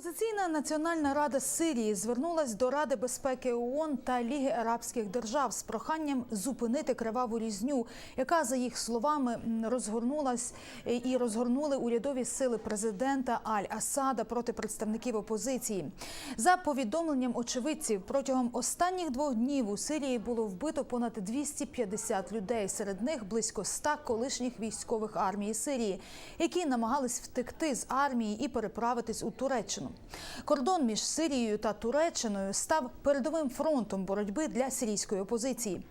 Опозиційна національна рада Сирії звернулась до Ради безпеки ООН та Ліги Арабських держав з проханням зупинити криваву різню, яка за їх словами розгорнулась е, і розгорнули урядові сили президента Аль-Асада проти представників опозиції. За повідомленням очевидців, протягом останніх двох днів у Сирії було вбито понад 250 людей. Серед них близько 100 колишніх військових армії Сирії, які намагались втекти з армії і переправитись у Туреччину. Кордон між Сирією та Туреччиною став передовим фронтом боротьби для сирійської опозиції.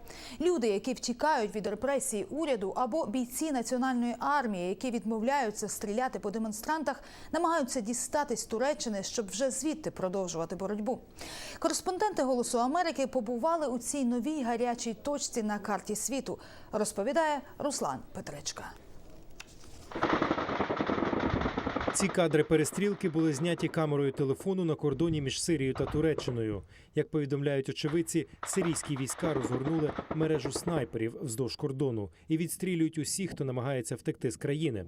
Люди, які втікають від репресій уряду, або бійці національної армії, які відмовляються стріляти по демонстрантах, намагаються дістатись Туреччини, щоб вже звідти продовжувати боротьбу. Кореспонденти Голосу Америки побували у цій новій гарячій точці на карті світу. Розповідає Руслан Петречка. Ці кадри перестрілки були зняті камерою телефону на кордоні між Сирією та Туреччиною. Як повідомляють очевидці, сирійські війська розгорнули мережу снайперів вздовж кордону і відстрілюють усіх, хто намагається втекти з країни.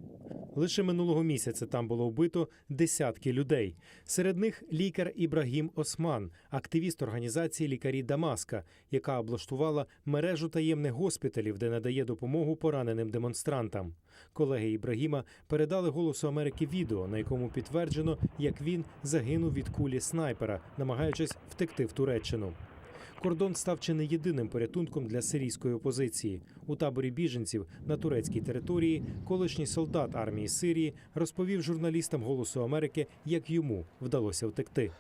Лише минулого місяця там було вбито десятки людей. Серед них лікар Ібрагім Осман, активіст організації лікарі Дамаска, яка облаштувала мережу таємних госпіталів, де надає допомогу пораненим демонстрантам. Колеги Ібрагіма передали голосу Америки відео, на якому підтверджено, як він загинув від кулі снайпера, намагаючись втекти в Туреччину. Кордон став чи не єдиним порятунком для сирійської опозиції. У таборі біженців на турецькій території колишній солдат армії Сирії розповів журналістам Голосу Америки, як йому вдалося втекти.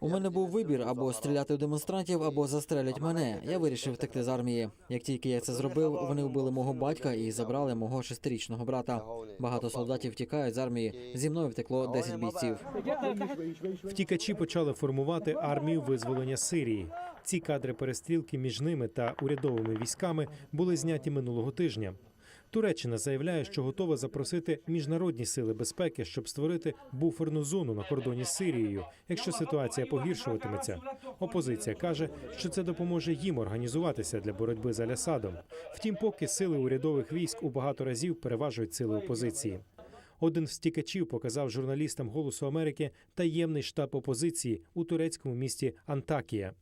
У мене був вибір або стріляти в демонстрантів, або застрелять мене. Я вирішив втекти з армії. Як тільки я це зробив, вони вбили мого батька і забрали мого шестирічного брата. Багато солдатів втікають з армії. Зі мною втекло 10 бійців. Втікачі почали формувати армію визволення Сирії. Ці кадри перестрілки між ними та урядовими військами були зняті минулого тижня. Туреччина заявляє, що готова запросити міжнародні сили безпеки, щоб створити буферну зону на кордоні з Сирією, якщо ситуація погіршуватиметься. Опозиція каже, що це допоможе їм організуватися для боротьби з Алясадом. Втім, поки сили урядових військ у багато разів переважують сили опозиції. Один з втікачів показав журналістам Голосу Америки таємний штаб опозиції у турецькому місті Антакія.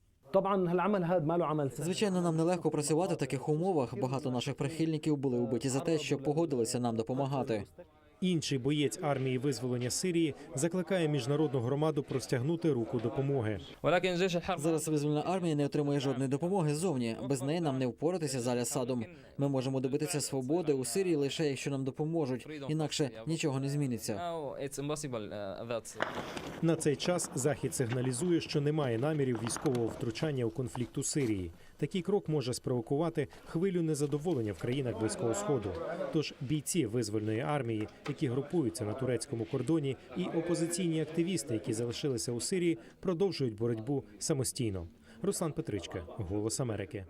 Звичайно, нам нелегко працювати в таких умовах. Багато наших прихильників були убиті за те, що погодилися нам допомагати. Інший боєць армії визволення Сирії закликає міжнародну громаду простягнути руку допомоги. зараз визвольна армія не отримує жодної допомоги ззовні. Без неї нам не впоратися з Алясадом. Ми можемо добитися свободи у Сирії лише якщо нам допоможуть, інакше нічого не зміниться. На цей час захід сигналізує, що немає намірів військового втручання у конфлікт у Сирії. Такий крок може спровокувати хвилю незадоволення в країнах близького сходу. Тож бійці визвольної армії які групуються на турецькому кордоні, і опозиційні активісти, які залишилися у Сирії, продовжують боротьбу самостійно. Руслан Петричка, Голос Америки.